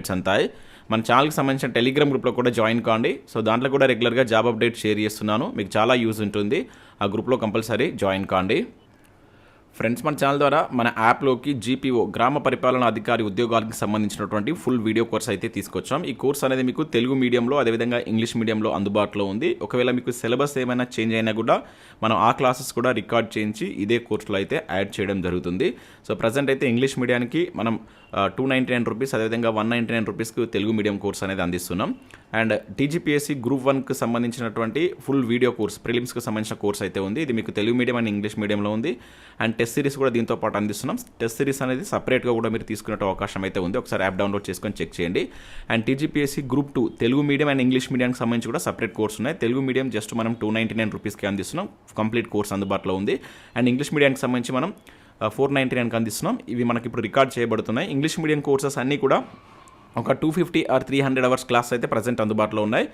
Updates అంతాయి. మన ఛానల్కి సంబంధించిన టెలిగ్రామ్ గ్రూప్లో కూడా జాయిన్ కాండి. సో దాంట్లో కూడా రెగ్యులర్గా జాబ్ అప్డేట్ షేర్ చేస్తున్నాను. మీకు చాలా యూజ్ ఉంటుంది. ఆ గ్రూప్లో కంపల్సరీ జాయిన్ కాండి. ఫ్రెండ్స్ మన ఛానల్ ద్వారా మన యాప్లోకి జీపీఓ గ్రామ పరిపాలన అధికారి ఉద్యోగాలకు సంబంధించినటువంటి ఫుల్ వీడియో కోర్స్ అయితే తీసుకొచ్చాం. ఈ కోర్స్ అనేది మీకు తెలుగు మీడియంలో అదేవిధంగా ఇంగ్లీష్ మీడియంలో అందుబాటులో ఉంది. ఒకవేళ మీకు సిలబస్ ఏమైనా చేంజ్ అయినా కూడా మనం ఆ క్లాసెస్ కూడా రికార్డ్ చేయించి ఇదే కోర్సులో అయితే యాడ్ చేయడం జరుగుతుంది. సో ప్రజెంట్ అయితే ఇంగ్లీష్ మీడియానికి మనం టూ నైంటీ నైన్ రూపీస్ అదేవిధంగా వన్ నైంటీ నైన్ రూపీస్కి తెలుగు మీడియం కోర్స్ అనేది అందిస్తున్నాం. అండ్ టీజీపీఎస్సీ గ్రూప్ వన్కి సంబంధించినటువంటి ఫుల్ వీడియో కోర్స్ ప్రిలిమ్స్కి సంబంధించిన కోర్స్ అయితే ఉంది. ఇది మీకు తెలుగు మీడియం అండ్ ఇంగ్లీష్ మీడియంలో ఉంది. అండ్ టెస్ట్ సిరీస్ కూడా దీంతో పాటు అందిస్తున్నాం. టెస్ట్ సిరీస్ అనేది సపరేట్గా కూడా మీరు తీసుకునే అవకాశం అయితే ఉంది. ఒకసారి యాప్ డౌన్లోడ్ చేసుకొని చెక్ చేయండి. And TGPSC group two Telugu medium and English మీడియంకి సంబంధించి కూడా సపరేట్ కోర్స్ ఉన్నాయి. తెలుగు మీడియం జస్ట్ మనం టూ నైంటీ నైన్ రూపీస్కి అందిస్తున్నాం. కంప్లీట్ కోర్స్ అందుబాటులో ఉంది. అండ్ ఇంగ్లీష్ మీడియానికి సంబంధించి మనం ఫోర్ నైంటీ నైన్కి అందిస్తున్నాం. ఇవి మనకి ఇప్పుడు రికార్డ్ చేయబడుతున్నాయి. ఇంగ్లీష్ మీడియం కోర్సెస్ అన్నీ కూడా ఒక two fifty or three hundred hours class అయితే ప్రజెంట్ అందుబాటులో ఉన్నాయి.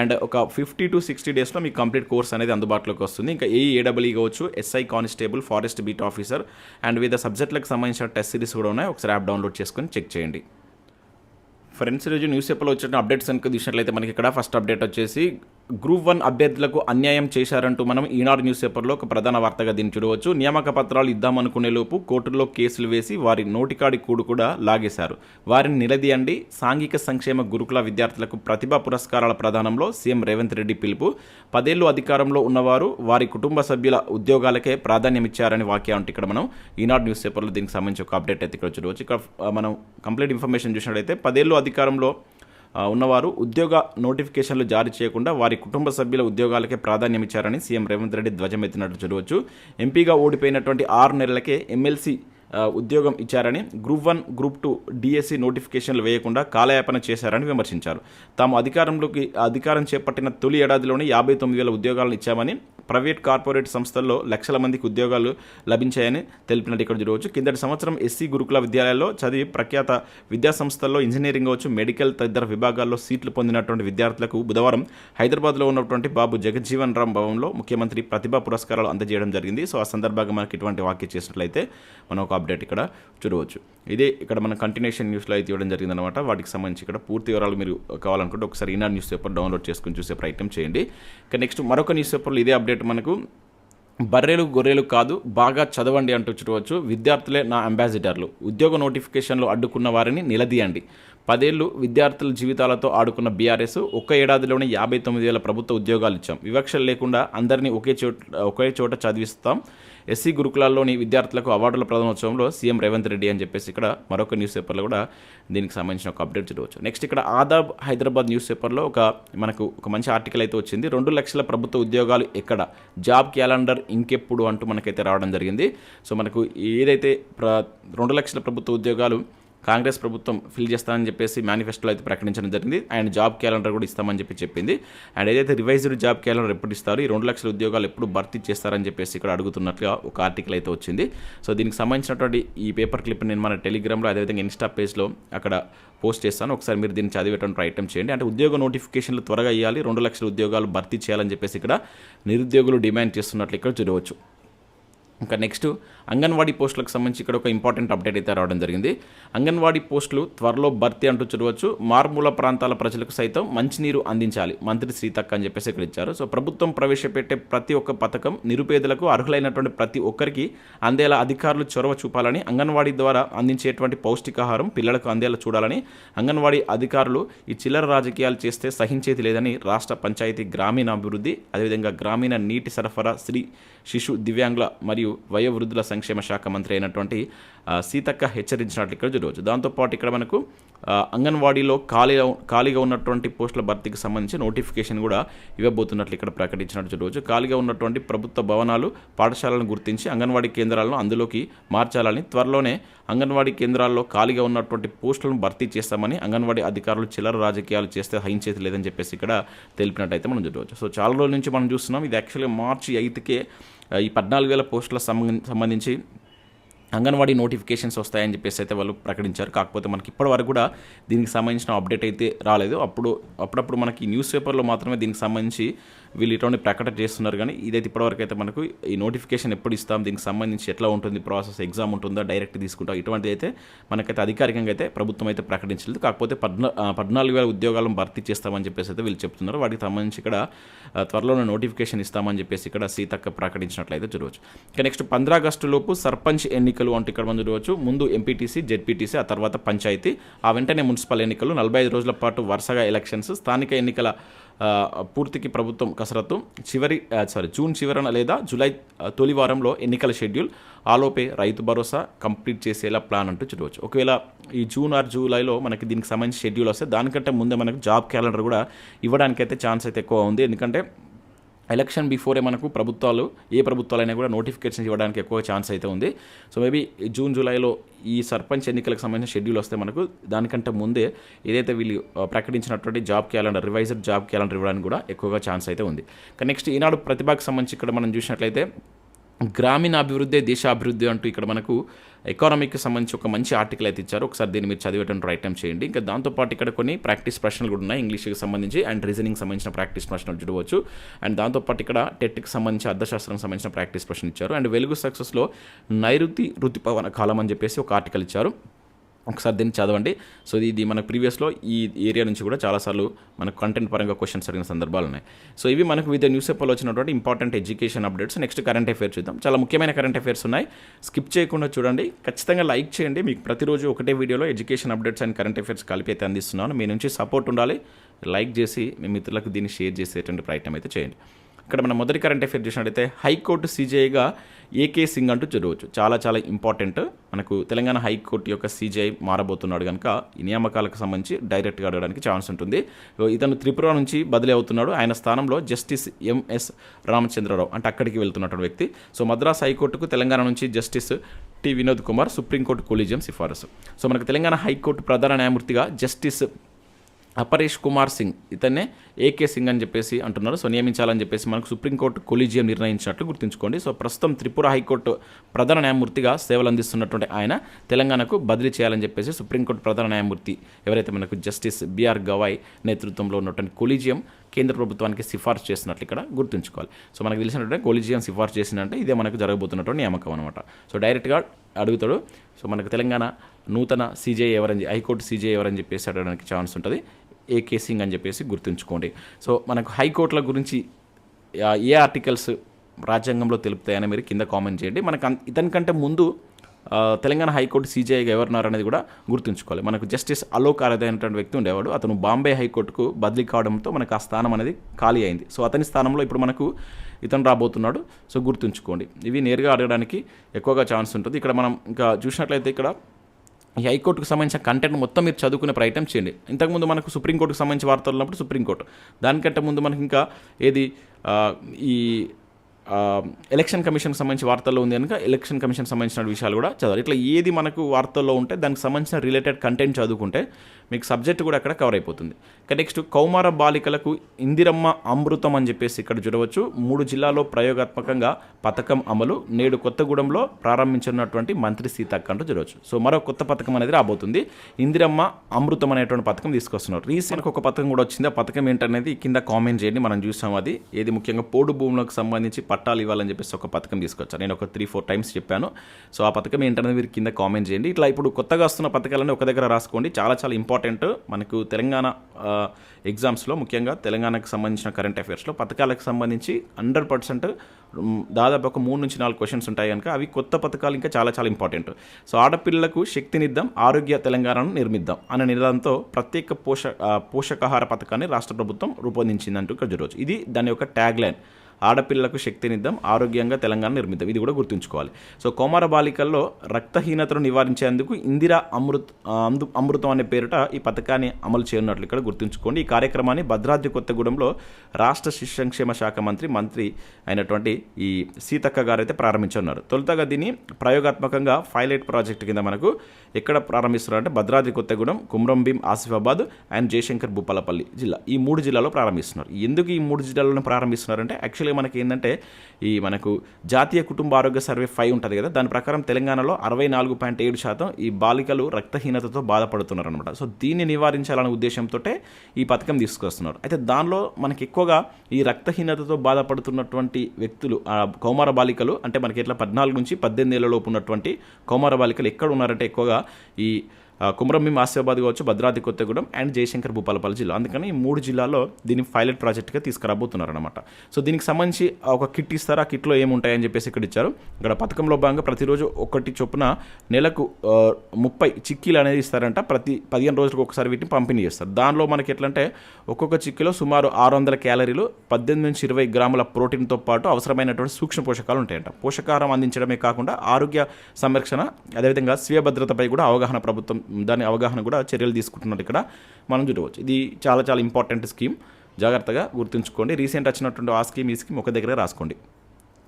అండ్ ఒక ఫిఫ్టీ టు సిక్స్టీ డేస్లో మీకు కంప్లీట్ కోర్స్ అనేది అందుబాటులోకి వస్తుంది. ఇంకా ఏ ఏడబ్ల్యూ కావచ్చు SI constable forest beat officer and వివిధ సబ్జెక్టులకు సంబంధించిన టెస్ట్ సిరీస్ కూడా ఉన్నాయి. ఒకసారి యాప్ డౌన్లోడ్ చేసుకొని చెక్ చేయండి. ఫ్రెండ్స్ ఈరోజు న్యూస్ పేపర్లో వచ్చిన అప్డేట్స్ కనుక చూసినట్లయితే మనకి ఇక్కడ ఫస్ట్ అప్డేట్ వచ్చేసి గ్రూప్ వన్ అభ్యర్థులకు అన్యాయం చేశారంటూ మనం ఈనాడు న్యూస్ పేపర్లో ఒక ప్రధాన వార్తగా దీన్ని చూడవచ్చు. నియామక పత్రాలు ఇద్దామనుకునే లోపు కోర్టులో కేసులు వేసి వారి నోటికాడి కూడు కూడా లాగేశారు. వారిని నిలదీయండి. సాంఘిక సంక్షేమ గురుకుల విద్యార్థులకు ప్రతిభా పురస్కారాల ప్రదానంలో సీఎం రేవంత్ రెడ్డి పిలుపు. పదేళ్ళు అధికారంలో ఉన్నవారు వారి కుటుంబ సభ్యుల ఉద్యోగాలకే ప్రాధాన్యం ఇచ్చారని వాక్యం అంటే ఇక్కడ మనం ఈనాడు న్యూస్ పేపర్లో దీనికి సంబంధించి ఒక అప్డేట్ అయితే ఇక్కడ చూడవచ్చు. ఇక్కడ మనం కంప్లీట్ ఇన్ఫర్మేషన్ చూసినట్లయితే పదేళ్ళు అధికారంలో ఉన్నవారు ఉద్యోగ నోటిఫికేషన్లు జారీ చేయకుండా వారి కుటుంబ సభ్యుల ఉద్యోగాలకే ప్రాధాన్యం ఇచ్చారని సీఎం రేవంత్ రెడ్డి ధ్వజమెత్తినట్టు చూడవచ్చు. ఎంపీగా ఓడిపోయినటువంటి ఆరు నెలలకే ఎమ్మెల్సీ ఉద్యోగం ఇచ్చారని group one group two DSC నోటిఫికేషన్లు వేయకుండా కాలయాపన చేశారని విమర్శించారు. తాము అధికారంలోకి అధికారం చేపట్టిన తొలి ఏడాదిలోనే యాభై తొమ్మిది వేల ఉద్యోగాలను ఇచ్చామని ప్రైవేట్ కార్పొరేట్ సంస్థల్లో లక్షల మందికి ఉద్యోగాలు లభించాయని తెలిపినట్టు ఇక్కడ చూడవచ్చు. కిందటి సంవత్సరం ఎస్సీ గురుకుల విద్యాలయాల్లో చదివి ప్రఖ్యాత విద్యా సంస్థల్లో ఇంజనీరింగ్ వచ్చు మెడికల్ తదితర విభాగాల్లో సీట్లు పొందినటువంటి విద్యార్థులకు బుధవారం హైదరాబాద్లో ఉన్నటువంటి బాబు జగజ్జీవన్ రామ్ భవన్లో ముఖ్యమంత్రి ప్రతిభా పురస్కారాలు అందజేయడం జరిగింది. సో ఆ సందర్భంగా మనకి ఇటువంటి వాక్య చేసినట్లయితే మనం ఒక అప్డేట్ ఇక్కడ చూడవచ్చు. ఇదే ఇక్కడ మన కంటిన్యూషన్ న్యూస్లో అయితే ఇవ్వడం జరిగిందనమాట వాటికి సంబంధించి ఇక్కడ పూర్తి వివరాలు మీరు కావాలనుకుంటే ఒకసారి ఈనాడు న్యూస్ పేపర్ డౌన్లోడ్ చేసుకుని చూసే ప్రయత్నం చేయండి. ఇక నెక్స్ట్ మరొక న్యూస్ పేపర్లో ఇదే అప్డేట్ మనకు. బర్రెలు గొర్రెలు కాదు బాగా చదవండి అంటూ చూడవచ్చు విద్యార్థులే నా అంబాసిడర్లు. ఉద్యోగ నోటిఫికేషన్లు అడ్డుకున్న వారిని నిలదీయండి. పదేళ్ళు విద్యార్థుల జీవితాలతో ఆడుకున్న బీఆర్ఎస్ ఒక్క ఏడాదిలోనే యాభై తొమ్మిది వేల ప్రభుత్వ ఉద్యోగాలు ఇచ్చాం. వివక్షలు లేకుండా అందరినీ ఒకే చోట ఒకే చోట చదివిస్తాం. ఎస్సీ గురుకులాల్లోని విద్యార్థులకు అవార్డుల ప్రధానోత్సవంలో సీఎం రేవంత్ రెడ్డి అని చెప్పేసి ఇక్కడ మరొక న్యూస్ పేపర్లో కూడా దీనికి సంబంధించిన ఒక అప్డేట్ చూడవచ్చు. నెక్స్ట్ ఇక్కడ ఆదాబ్ హైదరాబాద్ న్యూస్ పేపర్లో ఒక మనకు ఒక మంచి ఆర్టికల్ అయితే వచ్చింది. రెండు లక్షల ప్రభుత్వ ఉద్యోగాలు ఎక్కడ? జాబ్ క్యాలెండర్ ఇంకెప్పుడు అంటూ మనకైతే రావడం జరిగింది. సో మనకు ఏదైతే ప్ర రెండు లక్షల ప్రభుత్వ ఉద్యోగాలు కాంగ్రెస్ ప్రభుత్వం ఫిల్ చేస్తానని చెప్పేసి మేనిఫెస్టోలో అయితే ప్రకటించడం జరిగింది. అండ్ జాబ్ క్యాలెండర్ కూడా ఇస్తామని చెప్పి చెప్పింది. అండ్ ఏదైతే రివైజ్డ్ జాబ్ క్యాలెండర్ ఎప్పుడు ఇస్తారు ఈ రెండు లక్షల ఉద్యోగాలు ఎప్పుడు భర్తీ చేస్తారని చెప్పేసి ఇక్కడ అడుగుతున్నట్లుగా ఒక ఆర్టికల్ అయితే వచ్చింది. సో దీనికి సంబంధించినటువంటి ఈ పేపర్ క్లిప్ నేను మన టెలిగ్రామ్లో అదేవిధంగా ఇన్స్టా పేజ్లో అక్కడ పోస్ట్ చేస్తాను. ఒకసారి మీరు దీన్ని చదివేటువంటి ప్రయత్నం చేయండి. అంటే ఉద్యోగ నోటిఫికేషన్లు త్వరగా ఇవ్వాలి రెండు లక్షల ఉద్యోగాలు భర్తీ చేయాలని చెప్పేసి ఇక్కడ నిరుద్యోగులు డిమాండ్ చేస్తున్నట్లు ఇక్కడ చూడవచ్చు. ఇంకా నెక్స్ట్ అంగన్వాడీ పోస్టులకు సంబంధించి ఇక్కడ ఒక ఇంపార్టెంట్ అప్డేట్ అయితే రావడం జరిగింది. అంగన్వాడీ పోస్టులు త్వరలో భర్తీ అంటూ చూడవచ్చు. మారుమూల ప్రాంతాల ప్రజలకు సైతం మంచినీరు అందించాలి మంత్రి సీతక్క అని చెప్పేసి ఇక్కడ ఇచ్చారు. సో ప్రభుత్వం ప్రవేశపెట్టే ప్రతి ఒక్క పథకం నిరుపేదలకు అర్హులైనటువంటి ప్రతి ఒక్కరికి అందేలా అధికారులు చొరవ చూపాలని అంగన్వాడీ ద్వారా అందించేటువంటి పౌష్టికాహారం పిల్లలకు అందేలా చూడాలని అంగన్వాడీ అధికారులు ఈ చిల్లర రాజకీయాలు చేస్తే సహించేది లేదని రాష్ట్ర పంచాయతీ గ్రామీణాభివృద్ధి అదేవిధంగా గ్రామీణ నీటి సరఫరా శ్రీ శిశు దివ్యాంగుల మరియు వయోవృద్ధుల సంక్షేమ శాఖ మంత్రి అయినటువంటి సీతక్క హెచ్చరించినట్లు ఇక్కడ చూడవచ్చు దాంతోపాటు ఇక్కడ మనకు అంగన్వాడీలో ఖాళీ ఖాళీగా ఉన్నటువంటి పోస్టుల భర్తీకి సంబంధించి నోటిఫికేషన్ కూడా ఇవ్వబోతున్నట్లు ఇక్కడ ప్రకటించినట్టు చూడవచ్చు ఖాళీగా ఉన్నటువంటి ప్రభుత్వ భవనాలు పాఠశాలను గుర్తించి అంగన్వాడీ కేంద్రాలను అందులోకి మార్చాలని త్వరలోనే అంగన్వాడీ కేంద్రాల్లో ఖాళీగా ఉన్నటువంటి పోస్టులను భర్తీ చేస్తామని అంగన్వాడీ అధికారులు చిల్లర రాజకీయాలు చేస్తే హయించేది లేదని చెప్పేసి ఇక్కడ తెలిపినట్టయితే మనం చూడవచ్చు. సో చాలా రోజుల నుంచి మనం చూస్తున్నాం. ఇది యాక్చువల్లీ మార్చి ఎయిత్కే ఈ పద్నాలుగు వేల పోస్టుల సంబంధించి అంగన్వాడీ నోటిఫికేషన్స్ వస్తాయని చెప్పేసి అయితే వాళ్ళు ప్రకటించారు. కాకపోతే మనకి ఇప్పటివరకు కూడా దీనికి సంబంధించిన అప్డేట్ అయితే రాలేదు. అప్పుడు అప్పుడప్పుడు మనకి న్యూస్ పేపర్లో మాత్రమే దీనికి సంబంధించి వీళ్ళు ఇటువంటి ప్రకటన చేస్తున్నారు. కానీ ఇదైతే ఇప్పటివరకు అయితే మనకు ఈ నోటిఫికేషన్ ఎప్పుడు ఇస్తాం దీనికి సంబంధించి ఎట్లా ఉంటుంది ప్రాసెస్ ఎగ్జామ్ ఉంటుందా డైరెక్ట్ తీసుకుంటాం ఇటువంటిది అయితే మనకైతే అధికారికంగా అయితే ప్రభుత్వం అయితే ప్రకటించలేదు. కాకపోతే పద్నా పద్నాలుగు వేల ఉద్యోగాలను భర్తీ చేస్తామని చెప్పేసి అయితే వీళ్ళు చెప్తున్నారు. వాటికి సంబంధించి ఇక్కడ త్వరలోనే నోటిఫికేషన్ ఇస్తామని చెప్పేసి ఇక్కడ సీతక్క ప్రకటించినట్లయితే చూడవచ్చు ఇక నెక్స్ట్ పంద్రా ఆగస్టు లోపు సర్పంచ్ ఎన్నికలు అంటే ఇక్కడ మనం చూడవచ్చు. ముందు ఎంపీటీసీ జెడ్పీటీసీ ఆ తర్వాత పంచాయతీ. ఆ వెంటనే మున్సిపల్ ఎన్నికలు. నలభై ఐదు రోజుల పాటు వరుసగా ఎలక్షన్స్. స్థానిక ఎన్నికల పూర్తికి ప్రభుత్వం కసరత్తు. చివరి సారీ జూన్ చివరన లేదా జూలై తొలి వారంలో ఎన్నికల షెడ్యూల్. ఆలోపే రైతు భరోసా కంప్లీట్ చేసేలా ప్లాన్ అంటూ చూడవచ్చు. ఒకవేళ ఈ జూన్ ఆర్ జూలైలో మనకి దీనికి సంబంధించి షెడ్యూల్ వస్తే దానికంటే ముందే మనకు జాబ్ క్యాలెండర్ కూడా ఇవ్వడానికి అయితే ఛాన్స్ అయితే ఎక్కువ ఉంది. ఎందుకంటే ఎలక్షన్ బిఫోరే మనకు ప్రభుత్వాలు ఏ ప్రభుత్వాలైనా కూడా నోటిఫికేషన్ ఇవ్వడానికి ఎక్కువ ఛాన్స్ అయితే ఉంది. సో మేబీ జూన్ జూలైలో ఈ సర్పంచ్ ఎన్నికలకు సంబంధించిన షెడ్యూల్ వస్తే మనకు దానికంటే ముందే ఏదైతే వీళ్ళు ప్రకటించినటువంటి job calendar revised job calendar ఇవ్వడానికి కూడా ఎక్కువగా ఛాన్స్ అయితే ఉంది. కానీ నెక్స్ట్ ఈనాడు ప్రతిభకు సంబంధించి ఇక్కడ మనం చూసినట్లయితే గ్రామీణ అభివృద్ధి దేశ అభివృద్ధి అంటూ ఇక్కడ మనకు ఎకానమీకి సంబంధించి ఒక మంచి ఆర్టికల్ అయితే ఇచ్చారు. ఒకసారి దీన్ని మీరు చదివేటం రైట్ టైం చేయండి. ఇంకా దాంతోపాటు ఇక్కడ కొన్ని ప్రాక్టీస్ ప్రశ్నలు కూడా ఉన్నాయి. ఇంగ్లీష్కి సంబంధించి అండ్ రీజనింగ్ సంబంధించిన ప్రాక్టీస్ ప్రశ్నలు చూడవచ్చు. అండ్ దాంతోపాటు ఇక్కడ టెట్కి సంబంధించి అర్థశాస్త్రం సంబంధించిన ప్రాక్టీస్ ప్రశ్న ఇచ్చారు. అండ్ వెలుగు సక్సెస్లో నైరుతి ఋతుపవన కాలం అని చెప్పేసి ఒక ఆర్టికల్ ఇచ్చారు. ఒకసారి దీన్ని చదవండి. సో ఇది మన ప్రీవియస్లో ఈ ఏరియా నుంచి కూడా చాలాసార్లు మనకు కంటెంట్ పరంగా క్వశ్చన్స్ అడిగిన సందర్భాలు ఉన్నాయి. సో ఇవి మనకు వివిధ న్యూస్ పేపర్లో వచ్చినటువంటి important education updates next current affairs చూద్దాం. చాలా ముఖ్యమైన కరెంట్ అఫేర్స్ ఉన్నాయి. స్కిప్ చేయకుండా చూడండి. ఖచ్చితంగా లైక్ చేయండి. మీకు ప్రతిరోజు ఒకటే వీడియోలో education updates and current affairs కలిపి అయితే అందిస్తున్నాను. మీ నుంచి సపోర్ట్ ఉండాలి. లైక్ చేసి మీ మిత్రులకు దీన్ని షేర్ చేసేటువంటి ప్రయత్నం అయితే చేయండి. ఇక్కడ మనం మొదటి కరెంట్ అఫేర్ చూసినట్లయితే హైకోర్టు సీజేఐగా ఏకే సింగ్ అంటూ చదవచ్చు చాలా చాలా ఇంపార్టెంట్ మనకు తెలంగాణ హైకోర్టు యొక్క సీజీఐ మారబోతున్నాడు కనుక ఈ నియామకాలకు సంబంధించి డైరెక్ట్గా అడగడానికి ఛాన్స్ ఉంటుంది. ఇతను త్రిపుర నుంచి బదిలీ అవుతున్నాడు. ఆయన స్థానంలో జస్టిస్ ఎంఎస్ రామచంద్రరావు అంటే అక్కడికి వెళ్తున్నటువంటి వ్యక్తి. సో మద్రాస్ హైకోర్టుకు తెలంగాణ నుంచి justice T Vinod Kumar supreme court collegium సిఫారసు. సో మనకు తెలంగాణ హైకోర్టు ప్రధాన న్యాయమూర్తిగా జస్టిస్ అపరేష్ కుమార్ సింగ్. ఇతనే ఏకే సింగ్ అని చెప్పేసి అంటున్నారు. సో నియమించాలని చెప్పేసి మనకు సుప్రీంకోర్టు కొలీజియం నిర్ణయించినట్లు గుర్తుంచుకోండి. సో ప్రస్తుతం త్రిపుర హైకోర్టు ప్రధాన న్యాయమూర్తిగా సేవలు అందిస్తున్నటువంటి ఆయన తెలంగాణకు బదిలీ చేయాలని చెప్పేసి సుప్రీంకోర్టు ప్రధాన న్యాయమూర్తి ఎవరైతే మనకు జస్టిస్ బిఆర్ గవాయ్ నేతృత్వంలో ఉన్నటువంటి కొలీజియం కేంద్ర ప్రభుత్వానికి సిఫార్సు చేసినట్లు ఇక్కడ గుర్తుంచుకోవాలి. సో మనకు తెలిసినట్టు కొలీజియం సిఫార్సు చేసినంటే ఇదే మనకు జరగబోతున్నటువంటి నియామకం అనమాట సో డైరెక్ట్గా అడుగుతాడు. సో మనకు తెలంగాణ నూతన సీజే ఎవరని హైకోర్టు సీజే ఎవరని చెప్పేసి అడగడానికి ఛాన్స్ ఉంటుంది. ఏకే సింగ్ అని చెప్పేసి గుర్తుంచుకోండి. సో మనకు హైకోర్టుల గురించి ఏ ఆర్టికల్స్ రాజ్యాంగంలో తెలుపుతాయని మీరు కింద కామెంట్ చేయండి. మనకు అన్- ఇతనికంటే ముందు తెలంగాణ హైకోర్టు సీజేఐగా ఎవరున్నారు అనేది కూడా గుర్తుంచుకోవాలి. మనకు జస్టిస్ అలోక్ ఆరాధ అనేటువంటి వ్యక్తి ఉండేవాడు. అతను బాంబే హైకోర్టుకు బదిలీ కావడంతో మనకు ఆ స్థానం అనేది ఖాళీ అయింది. సో అతని స్థానంలో ఇప్పుడు మనకు ఇతను రాబోతున్నాడు. సో గుర్తుంచుకోండి. ఇవి నేరుగా అడగడానికి ఎక్కువగా ఛాన్స్ ఉంటుంది. ఇక్కడ మనం ఇంకా చూసినట్లయితే ఇక్కడ ఈ హైకోర్టుకు సంబంధించిన కంటెంట్ మొత్తం మీరు చదువుకునే ప్రయత్నం చేయండి. ఇంతకుముందు మనకు సుప్రీంకోర్టుకు సంబంధించి వార్తలు ఉన్నప్పుడు సుప్రీంకోర్టు. దానికంటే ముందు మనకి ఇంకా ఏది ఈ ఎలక్షన్ కమిషన్కి సంబంధించి వార్తల్లో ఉంది కనుక ఎలక్షన్ కమిషన్ సంబంధించిన విషయాలు కూడా చదవాలి. ఇట్లా ఏది మనకు వార్తల్లో ఉంటే దానికి సంబంధించిన రిలేటెడ్ కంటెంట్ చదువుకుంటే మీకు సబ్జెక్ట్ కూడా అక్కడ కవర్ అయిపోతుంది. ఇక నెక్స్ట్ కౌమార బాలికలకు ఇందిరమ్మ అమృతం అని చెప్పేసి ఇక్కడ చూడవచ్చు. మూడు జిల్లాలో ప్రయోగాత్మకంగా పథకం అమలు. నేడు కొత్తగూడెంలో ప్రారంభించినటువంటి మంత్రి సీతక్క అంటూ చూడవచ్చు. సో మరో కొత్త పథకం అనేది రాబోతుంది. ఇందిరమ్మ అమృతం అనేటువంటి పథకం తీసుకొస్తున్నారు. రీసెంట్గా ఒక పథకం కూడా వచ్చింది. ఆ పథకం ఏంటనేది కింద కామెంట్ చేయండి. మనం చూసాం అది. ఏది ముఖ్యంగా పోడు భూములకు సంబంధించి పట్టాలు ఇవ్వాలని చెప్పేసి ఒక పథకం తీసుకొచ్చారు. నేను ఒక త్రీ ఫోర్ టైమ్స్ చెప్పాను. సో ఆ పథకం ఏంటనేది మీరు కింద కామెంట్ చేయండి. ఇట్లా ఇప్పుడు కొత్తగా వస్తున్న పథకాలన్నీ ఒక దగ్గర రాసుకోండి. చాలా చాలా ఇంపార్టెంట్ మనకు తెలంగాణ ఎగ్జామ్స్లో ముఖ్యంగా తెలంగాణకు సంబంధించిన కరెంట్ అఫైర్స్లో పథకాలకు సంబంధించి హండ్రెడ్ పర్సెంట్ దాదాపు ఒక మూడు నుంచి నాలుగు క్వశ్చన్స్ ఉంటాయి కనుక అవి కొత్త పథకాలు ఇంకా చాలా చాలా ఇంపార్టెంట్ సో ఆడపిల్లలకు శక్తినిద్దాం ఆరోగ్య తెలంగాణను నిర్మిద్దాం అనే నినాదంతో ప్రత్యేక పోష పోషకాహార పథకాన్ని రాష్ట్ర ప్రభుత్వం రూపొందించిందంటూ ఇక్కడ చూడవచ్చు ఇది దాని యొక్క ట్యాగ్ లైన్ ఆడపిల్లలకు శక్తినిద్దాం ఆరోగ్యంగా తెలంగాణ నిర్మిద్దాం ఇది కూడా గుర్తుంచుకోవాలి. సో కోమార బాలికల్లో రక్తహీనతను నివారించేందుకు ఇందిరా అమృత్ అందు అమృతం అనే పేరిట ఈ పథకాన్ని అమలు చేయనున్నట్లు ఇక్కడ గుర్తుంచుకోండి. ఈ కార్యక్రమాన్ని భద్రాద్రి కొత్తగూడెంలో రాష్ట్ర శిశు సంక్షేమ శాఖ మంత్రి మంత్రి అయినటువంటి ఈ సీతక్క గారు అయితే ప్రారంభించున్నారు తొలుతగా దీన్ని ప్రయోగాత్మకంగా పైలట్ ప్రాజెక్ట్ కింద మనకు ఎక్కడ ప్రారంభిస్తున్నారంటే భద్రాద్రి కొత్తగూడెం కుమ్రంభీం ఆసిఫాబాద్ అండ్ జయశంకర్ భూపాలపల్లి జిల్లా ఈ మూడు జిల్లాలో ప్రారంభిస్తున్నారు. ఎందుకు ఈ మూడు జిల్లాలను ప్రారంభిస్తున్నారంటే యాక్చువల్గా మనకి ఏంటంటే ఈ మనకు జాతీయ కుటుంబ ఆరోగ్య సర్వే ఫైవ్ ఉంటుంది కదా దాని ప్రకారం తెలంగాణలో అరవై నాలుగు పాయింట్ ఏడు శాతం ఈ బాలికలు రక్తహీనతతో బాధపడుతున్నారు అనమాట సో దీన్ని నివారించాలనే ఉద్దేశంతో ఈ పథకం తీసుకొస్తున్నారు. అయితే దానిలో మనకి ఎక్కువగా ఈ రక్తహీనతతో బాధపడుతున్నటువంటి వ్యక్తులు కౌమార బాలికలు అంటే మనకి ఇట్లా పద్నాలుగు నుంచి పద్దెనిమిది ఏళ్ళలోపు ఉన్నటువంటి కౌమార బాలికలు ఎక్కడ ఉన్నారంటే ఎక్కువగా ఈ కుమరంభీం ఆసిఫాబాద్ కావచ్చు భద్రాద్రి కొత్తగూడెం అండ్ జయశంకర్ భూపాలపల్లి జిల్లా. అందుకని ఈ మూడు జిల్లాల్లో దీన్ని పైలట్ ప్రాజెక్ట్గా తీసుకురాబోతున్నారు అనమాట సో దీనికి సంబంధించి ఒక కిట్ ఇస్తారు? ఆ కిట్లో ఏముంటాయని చెప్పేసి ఇక్కడ ఇచ్చారు. ఇక్కడ పథకంలో భాగంగా ప్రతిరోజు ఒకటి చొప్పున నెలకు ముప్పై చిక్కీలు అనేది ఇస్తారంట. ప్రతి పదిహేను రోజులకు ఒకసారి వీటిని పంపిణీ చేస్తారు. దానిలో మనకి ఎట్లంటే ఒక్కొక్క చిక్కీలో సుమారు ఆరు వందల క్యాలరీలు పద్దెనిమిది నుంచి ఇరవై గ్రాముల ప్రోటీన్తో పాటు అవసరమైనటువంటి సూక్ష్మ పోషకాలు ఉంటాయంట. పోషకాహారం అందించడమే కాకుండా ఆరోగ్య సంరక్షణ అదేవిధంగా స్వీయ భద్రతపై కూడా అవగాహన ప్రభుత్వం దాని అవగాహన కూడా చర్యలు తీసుకుంటున్నారు ఇక్కడ. మనం చూడవచ్చు. ఇది చాలా చాలా ఇంపార్టెంట్ స్కీమ్. జాగ్రత్తగా గుర్తుంచుకోండి. రీసెంట్ వచ్చినటువంటి ఆ స్కీమ్ ఈ స్కీమ్ ఒక దగ్గర రాసుకోండి.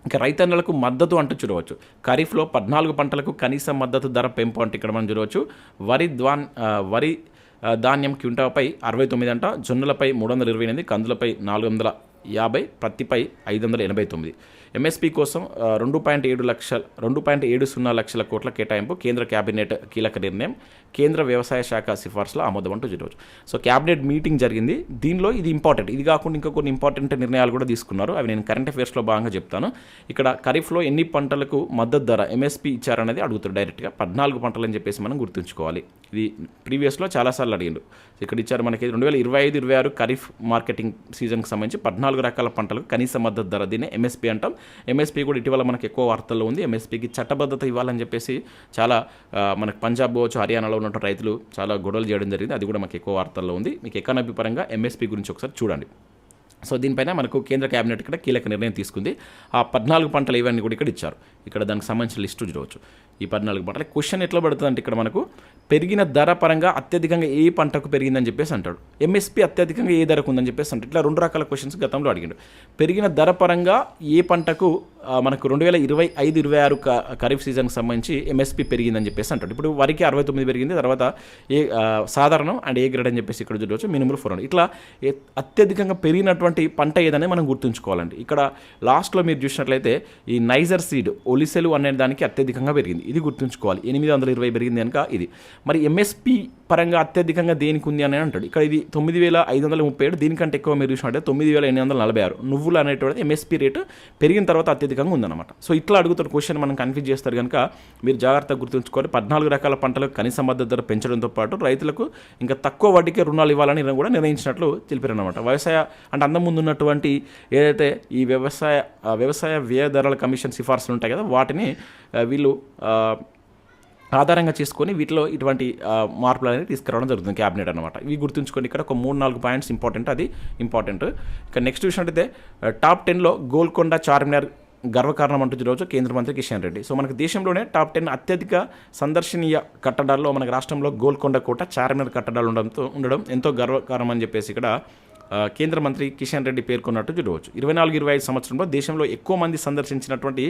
ఇంకా రైతన్నలకు మద్దతు అంటూ చూడవచ్చు. ఖరీఫ్లో పద్నాలుగు పంటలకు కనీస మద్దతు ధర పెంపు అంటే ఇక్కడ మనం చూడవచ్చు. వరి ద్వాన్ వరి ధాన్యం క్వింటాపై అరవై తొమ్మిది అంట జొన్నలపై మూడు వందల ఇరవై ఎనిమిది కందులపై నాలుగు వందల యాభై పత్తిపై ఐదు వందల ఎనభై తొమ్మిది. ఎంఎస్పీ కోసం రెండు పాయింట్ ఏడు లక్షల రెండు పాయింట్ ఏడు సున్నా లక్షల కోట్ల కేటాయింపు కేంద్ర కేబినెట్ కీలక నిర్ణయం. కేంద్ర వ్యవసాయ శాఖ సిఫార్సుల ఆమోదం అంటూ చూడవచ్చు సో కేబినెట్ మీటింగ్ జరిగింది. దీనిలో ఇది ఇంపార్టెంట్. ఇది కాకుండా ఇంకా కొన్ని ఇంపార్టెంట్ నిర్ణయాలు కూడా తీసుకున్నారు. అవి నేను కరెంట్ అఫేర్స్లో భాగంగా చెప్తాను. ఇక్కడ ఖరీఫ్లో ఎన్ని పంటలకు మద్దతు ధర ఎంఎస్పీ ఇచ్చారనేది అడుగుతారు డైరెక్ట్గా. పద్నాలుగు పంటలు అని చెప్పేసి మనం గుర్తుంచుకోవాలి. ఇది ప్రీవియస్లో చాలాసార్లు అడిగిండు ఇక్కడ ఇచ్చారు మనకి రెండు వేల ఇరవై ఐదు ఇరవై ఆరు ఖరీఫ్ మార్కెటింగ్ సీజన్కి సంబంధించి పద్నాలుగు రకాల పంటలకు కనీస మద్దతు ధర దీన్ని ఎంఎస్పీ అంటాం. ఎంఎస్పీ కూడా ఇటీవల మనకి ఎక్కువ వార్తల్లో ఉంది. ఎంఎస్పీకి చట్టబద్ధత ఇవ్వాలని చెప్పేసి చాలా మనకు పంజాబ్ కావచ్చు హర్యానాలో ఉన్నటువంటి రైతులు చాలా గొడవలు చేయడం జరిగింది. అది కూడా మనకి ఎక్కువ వార్తల్లో ఉంది. మీకు ఎకానమీ పరంగా ఎంఎస్పీ గురించి ఒకసారి చూడండి. సో దీనిపైన మనకు కేంద్ర కేబినెట్ ఇక్కడ కీలక నిర్ణయం తీసుకుంది. ఆ పద్నాలుగు పంటలు ఇవన్నీ కూడా ఇక్కడ ఇచ్చారు. ఇక్కడ దానికి సంబంధించిన లిస్టు చూడవచ్చు. ఈ పద్నాలుగు పంటలు. క్వశ్చన్ ఎట్లా పడుతుంది అంటే ఇక్కడ మనకు పెరిగిన ధర పరంగా అత్యధికంగా ఏ పంటకు పెరిగిందని చెప్పేసి అంటాడు. ఎంఎస్పీ అత్యధికంగా ఏ ధరకు ఉందని చెప్పేసి అంటాడు. ఇట్లా రెండు రకాల క్వశ్చన్స్ గతంలో అడిగాడు. పెరిగిన ధర పరంగా ఏ పంటకు మనకు రెండు వేల ఇరవై ఐదు ఇరవై ఆరు ఖరీఫ్ సీజన్కి సంబంధించి ఎంఎస్పీ పెరిగిందని చెప్పేసి అంటాడు. ఇప్పుడు వరికి అరవై తొమ్మిది పెరిగింది తర్వాత ఏ సాధారణం అండ్ ఏ గ్రేడ్ అని చెప్పేసి ఇక్కడ చూడవచ్చు మినిమల్ ఫోర్ హండ్రెడ్. ఇట్లా అత్యధికంగా పెరిగినటువంటి పంట ఏదనేది మనం గుర్తుంచుకోవాలండి. ఇక్కడ లాస్ట్లో మీరు చూసినట్లయితే ఈ నైజర్ సీడ్ ఒలిసెలు అనే దానికి అత్యధికంగా పెరిగింది. ఇది గుర్తుంచుకోవాలి. ఎనిమిది వందల ఇరవై పెరిగింది కనుక ఇది. మరి ఎంఎస్పి పరంగా అత్యధికంగా దేనికి ఉంది అని అంటాడు. ఇక్కడ ఇది తొమ్మిది వేల ఐదు వందల ముప్పై ఏడు దీనికంటే ఎక్కువ మీరు చూసినట్టే తొమ్మిది వేల ఎనిమిది వందల నలభై ఆరు. నువ్వులు అనేటువంటి ఎంఎస్పీ రేటు పెరిగిన తర్వాత అత్యధికంగా ఉందన్నమాట. సో ఇట్లా అడుగుతారు క్వశ్చన్ మనం కన్ఫ్యూజ్ చేస్తారు కనుక మీరు జాగ్రత్తగా గుర్తుంచుకోవాలి. పద్నాలుగు రకాల పంటలకు కనీస మద్దతు ధర పెంచడంతో పాటు రైతులకు ఇంకా తక్కువ వడ్డీకే రుణాలు ఇవ్వాలని కూడా నిర్ణయించినట్లు తెలిపారన్నమాట. వ్యవసాయ అంటే అందం ముందు ఉన్నటువంటి ఏదైతే ఈ వ్యవసాయ వ్యవసాయ వ్యయ ధరల కమిషన్ సిఫార్సులు ఉంటాయి కదా వాటిని వీళ్ళు ఆధారంగా చేసుకొని వీటిలో ఇటువంటి మార్పులు అనేది తీసుకురావడం జరుగుతుంది క్యాబినెట్ అనమాట ఇవి గుర్తుంచుకొని ఇక్కడ ఒక మూడు నాలుగు పాయింట్స్ ఇంపార్టెంట్ అది ఇంపార్టెంట్. ఇక నెక్స్ట్ విషయం అంటే టాప్ టెన్లో గోల్కొండ చార్మినార్ గర్వకారణం అంటూ ఈరోజు కేంద్ర మంత్రి కిషన్ రెడ్డి. సో మనకు దేశంలోనే టాప్ టెన్ అత్యధిక సందర్శనీయ కట్టడాల్లో మనకు రాష్ట్రంలో గోల్కొండ కోట చార్మినార్ కట్టడాలు ఉండడంతో ఉండడం ఎంతో గర్వకారణం అని చెప్పేసి ఇక్కడ కేంద్ర మంత్రి కిషన్ రెడ్డి పేర్కొన్నట్టు చూడవచ్చు ఇరవై నాలుగు ఇరవై ఐదు సంవత్సరంలో దేశంలో ఎక్కువ మంది సందర్శించినటువంటి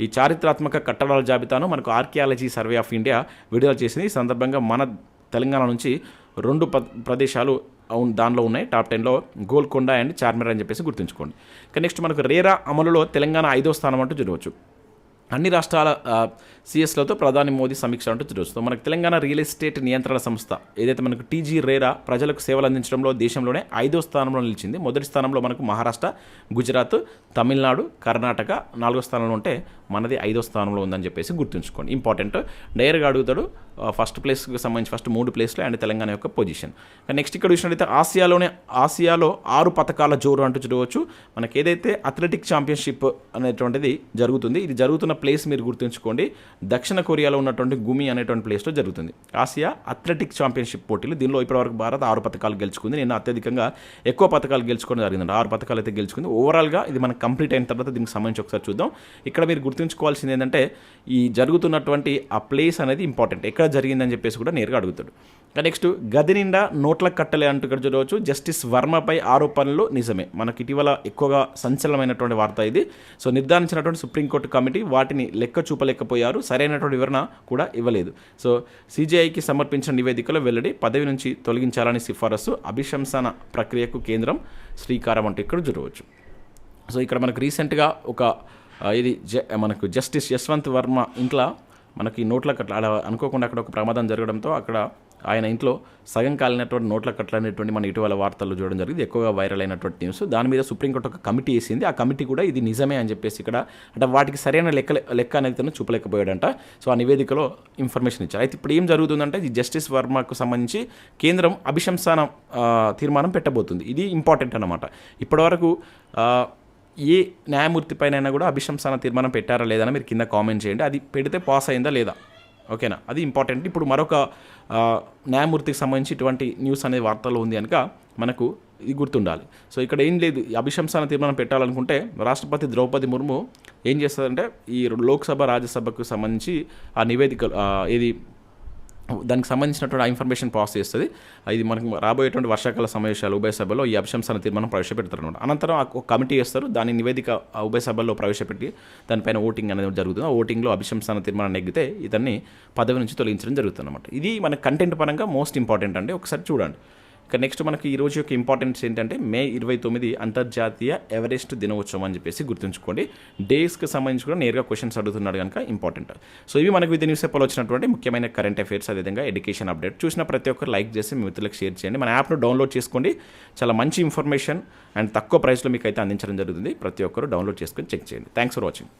ఈ చారిత్రాత్మక కట్టడాల జాబితాను మనకు ఆర్కియాలజీ సర్వే ఆఫ్ ఇండియా విడుదల చేసింది. ఈ సందర్భంగా మన తెలంగాణ నుంచి రెండు ప- ప్రదేశాలు అవును దానిలో ఉన్నాయి. టాప్ టెన్లో గోల్కొండ అండ్ చార్మినార్ అని చెప్పేసి గుర్తుంచుకోండి. ఇక నెక్స్ట్ మనకు రేరా అమలులో తెలంగాణ ఐదో స్థానం అంటూ చూడవచ్చు. అన్ని రాష్ట్రాల సిఎస్లతో ప్రధాని మోదీ సమీక్ష అంటూ చూడవచ్చు. మనకు తెలంగాణ రియల్ ఎస్టేట్ నియంత్రణ సంస్థ ఏదైతే మనకు టీజీ రేరా ప్రజలకు సేవలు అందించడంలో దేశంలోనే ఐదో స్థానంలో నిలిచింది. మొదటి స్థానంలో మనకు మహారాష్ట్ర గుజరాత్ తమిళనాడు కర్ణాటక నాలుగో స్థానంలో ఉంటే మనది ఐదో స్థానంలో ఉందని చెప్పేసి గుర్తుంచుకోండి. ఇంపార్టెంట్ డైరెక్ట్గా అడుగుతాడు ఫస్ట్ ప్లేస్కి సంబంధించి ఫస్ట్ మూడు ప్లేస్లో అండ్ తెలంగాణ యొక్క పొజిషన్ నెక్స్ట్ ఇక్కడ చూసినట్లయితే ఆసియాలోనే ఆసియాలో ఆరు పథకాల జోరు అంటూ చూడవచ్చు. మనకి ఏదైతే అథ్లెటిక్ ఛాంపియన్షిప్ అనేటువంటిది జరుగుతుంది ఇది జరుగుతున్న ప్లేస్ మీరు గుర్తుంచుకోండి. దక్షిణ కొరియాలో ఉన్నటువంటి గుమి అనేటువంటి ప్లేస్లో జరుగుతుంది. ఆసియా అథ్లెటిక్ ఛాంపియన్షిప్ పోటీలు దీనిలో ఇప్పటివరకు భారత్ ఆరు పథకాలు గెలుచుకుంది. నేను అత్యధికంగా ఎక్కువ పథకాలు గెలుచుకోవడం జరిగింది ఆరు పథకాలు అయితే గెలుచుకుంది. ఓవరాల్గా ఇది మనకు కంప్లీట్ అయిన తర్వాత దీనికి సంబంధించి ఒకసారి చూద్దాం. ఇక్కడ మీరు గుర్తుంచుకోవాల్సింది ఏంటంటే ఈ జరుగుతున్నటువంటి ఆ ప్లేస్ అనేది ఇంపార్టెంట్. ఎక్కడ జరిగిందని చెప్పేసి కూడా నేరుగా అడుగుతాడు. నెక్స్ట్ గది నిండా నోట్ల కట్టలే అంటూ ఇక్కడ చూడవచ్చు. జస్టిస్ వర్మపై ఆరోపణలు నిజమే. మనకి ఇటీవల ఎక్కువగా సంచలనమైనటువంటి వార్త ఇది. సో నిర్ధారించినటువంటి సుప్రీంకోర్టు కమిటీ వాటిని లెక్క చూపలేకపోయారు. సరైనటువంటి వివరణ కూడా ఇవ్వలేదు. సో సిజేఐకి సమర్పించిన నివేదికలో వెల్లడి పదవి నుంచి తొలగించాలని సిఫారసు అభిశంసన ప్రక్రియకు కేంద్రం శ్రీకారం అంటూ ఇక్కడ చూడవచ్చు. సో ఇక్కడ మనకు రీసెంట్గా ఒక ఇది జ మనకు జస్టిస్ యశ్వంత్ వర్మ ఇంట్లో మనకి నోట్ల కట్ల అలా అనుకోకుండా అక్కడ ఒక ప్రమాదం జరగడంతో అక్కడ ఆయన ఇంట్లో సగం కాలినటువంటి నోట్ల కట్ల అనేటువంటి మన ఇటీవల వార్తలు చూడడం జరిగింది. ఎక్కువగా వైరల్ అయినటువంటి న్యూస్. దాని మీద సుప్రీంకోర్టు ఒక కమిటీ వేసింది. ఆ కమిటీ కూడా ఇది నిజమే అని చెప్పేసి ఇక్కడ అంటే వాటికి సరైన లెక్క లెక్క అనేది తను చూపలేకపోయాడంట. సో ఆ నివేదికలో ఇన్ఫర్మేషన్ ఇచ్చారు. అయితే ఇప్పుడు ఏం జరుగుతుందంటే ఈ జస్టిస్ వర్మకు సంబంధించి కేంద్రం అభిశంసన తీర్మానం పెట్టబోతుంది. ఇది ఇంపార్టెంట్ అనమాట ఇప్పటివరకు ఏ న్యాయమూర్తి పైన కూడా అభిశంసన తీర్మానం పెట్టారా లేదని మీరు కింద కామెంట్ చేయండి. అది పెడితే పాస్ అయిందా లేదా? ఓకేనా? అది ఇంపార్టెంట్. ఇప్పుడు మరొక న్యాయమూర్తికి సంబంధించి ఇటువంటి న్యూస్ అనేది వార్తలో ఉంది కనుక మనకు ఇది గుర్తుండాలి. సో ఇక్కడ ఏం లేదు. అభిశంసన తీర్మానం పెట్టాలనుకుంటే రాష్ట్రపతి ద్రౌపది ముర్ము ఏం చేస్తారంటే ఈ లోక్సభ రాజ్యసభకు సంబంధించి ఆ నివేదికలు ఏది దానికి సంబంధించినటువంటి ఇన్ఫర్మేషన్ పాస్ చేస్తుంది. ఇది మనకు రాబోయేటువంటి వర్షాకాల సమావేశాలు ఉభయ సభలో ఈ అభిశంసన తీర్మానం ప్రవేశపెడతారు అనమాట అనంతరం ఆ ఒక కమిటీ వేస్తారు దాని నివేదిక ఉభయ సభల్లో ప్రవేశపెట్టి దానిపైన ఓటింగ్ అనేది జరుగుతుంది. ఆ ఓటింగ్లో అభిశంసన తీర్మానం నెగ్గితే ఇతన్ని పదవి నుంచి తొలగించడం జరుగుతుంది అనమాట ఇది మన కంటెంట్ పరంగా మోస్ట్ ఇంపార్టెంట్ అండి. ఒకసారి చూడండి. ఇక నెక్స్ట్ మనకి ఈ రోజు యొక్క ఇంపార్టెన్స్ ఏంటంటే మే ఇరవై తొమ్మిది అంతర్జాతీయ ఎవరెస్ట్ దినోత్సవం అని చెప్పేసి గుర్తుంచుకోండి. డేస్కి సంబంధించి కూడా నేరుగా క్వశ్చన్స్ అడుగుతున్నాడు కనుక ఇంపార్టెంట్ సో ఇవి మనకు విత్ న్యూస్ పేపర్లో వచ్చినటువంటి ముఖ్యమైన కరెంట్ అఫైర్స్ అదేవిధంగా ఎడ్యుకేషన్ అప్డేట్ చూసిన ప్రతి ఒక్కరు లైక్ చేసి మీ మిత్రులకు షేర్ చేయండి. మన యాప్ను డౌన్లోడ్ చేసుకోండి. చాలా మంచి ఇన్ఫర్మేషన్ అండ్ తక్కువ ప్రైస్లో మీకు అయితే అందించడం జరుగుతుంది. ప్రతి ఒక్కరు డౌన్లోడ్ చేసుకొని చెక్ చేయండి. Thanks for watching